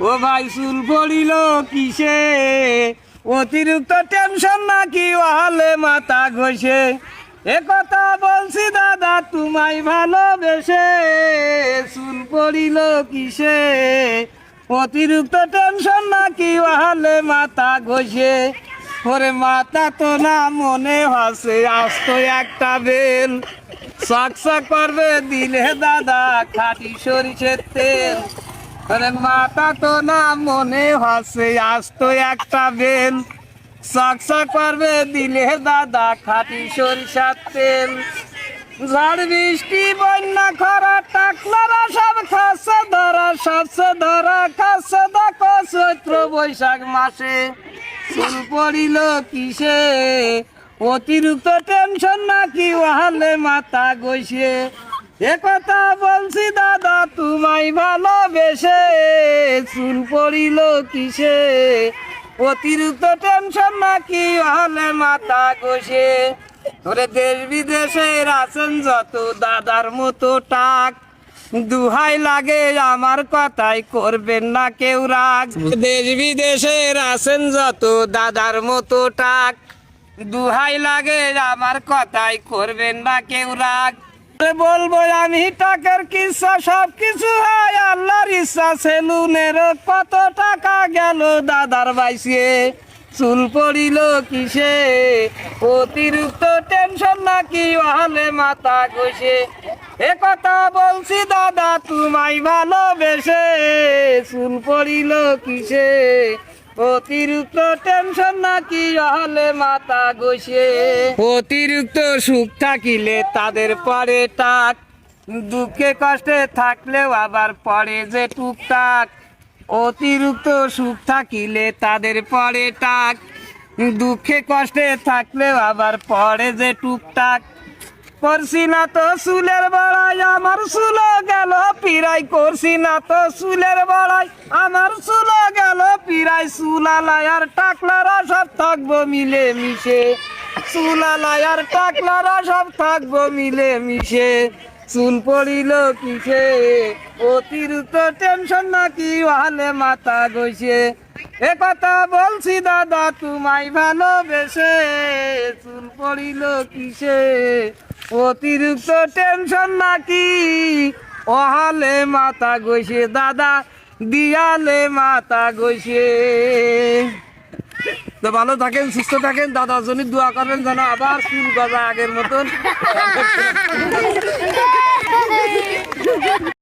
ও ভাই, চুল পড়িল কিসে? অতিরিক্ত টেনশন নাকি ওহালে মাথা ঘষে? এ কথা বলছি দাদা, তোমায় ভালোবেসে। চুল পড়িল কিসে? অতিরিক্ত টেনশন নাকি ওহালে মাথা ঘষে? ওরে মাথা তো না মনে হাসে, আস্ত একটা বেল। সাকসা করবে দিলে দাদা, খাটি সরিষের তেল। আরে মাথা তো না মনে হাসে আসতো একটা বেল। সাকসা করবে দিলে দাদা, খাটি সরিষার তেল। ঝড় বৃষ্টি, বন্যা, খরা, টাকলারা সব খাসে ধরা সবসে ধরা, খাসে দেখো চৈত্র বৈশাখ মাসে। চুল পড়িল কিসে? অতিরিক্ত টেনশন নাকি ওহালে মাথা গইছে এ কথা বলছি, দাদা, তোমায় ভালোবেসে চুল পড়িল কিসে? অতিরিক্ত টেনশন নাকি হলে মাথা গইছে ওরে দেশ বিদেশের আছেন যত দাদার মতো টাক। দুহাই লাগে আমার কথাই করবেন না কেউ রাগ। দেশ বিদেশের আছেন যত দাদার মতো টাক। দুহাই লাগে আমার কথাই করবেন না কেউ রাগ। বলব, আমি টাকার কিসা সব কিছু হয় আল্লাহর ইচ্ছা। সেলুনের কত টাকা গেল দাদার বাইসে চুল পড়িল কিসে? অতিরিক্ত টেনশন নাকি হলে মাথা ঘষে? এ কথা বলছি দাদা, তোমায় ভালোবেসে। চুল পড়িল কিসে? অতিরিক্ত টেনশন নাকি হলে মাথা ঘষে? অতিরিক্ত সুখ থাকিলে তাদের পরে টাক। দুঃখে কষ্টে থাকলেও আবার পরে যে টুকটাক। অতিরিক্ত সুখ থাকিলে তাদের পরে টাক। দুঃখে কষ্টে থাকলেও আবার পরে যে টুকটাক। করছি না তো চুলের বড়াই, আমার চুল গেল পিরাই করছি না তো চুলের বড়াই, আমার চুল গেল পিরাই চুলালাই আর টাকলারা সব থাকব মিলে মিশে চুলালাই আর টাকলারা সব থাকব মিলে মিশে চুল পড়িল কিসে? অতিরিক্ত টেনশন নাকি ওহালে মাথা গইছে এ কথা বলছি দাদা, তোমায় ভালোবেসে চুল পড়িল কিসে? অতিরিক্ত টেনশন নাকি? ওহালে মাথা গইছে দাদা, দিয়ালে মাথা গইছে তো ভালো থাকেন, সুস্থ থাকেন, দাদার জন্য দোয়া করেন যেন আবার চুল গজা আগের মতন।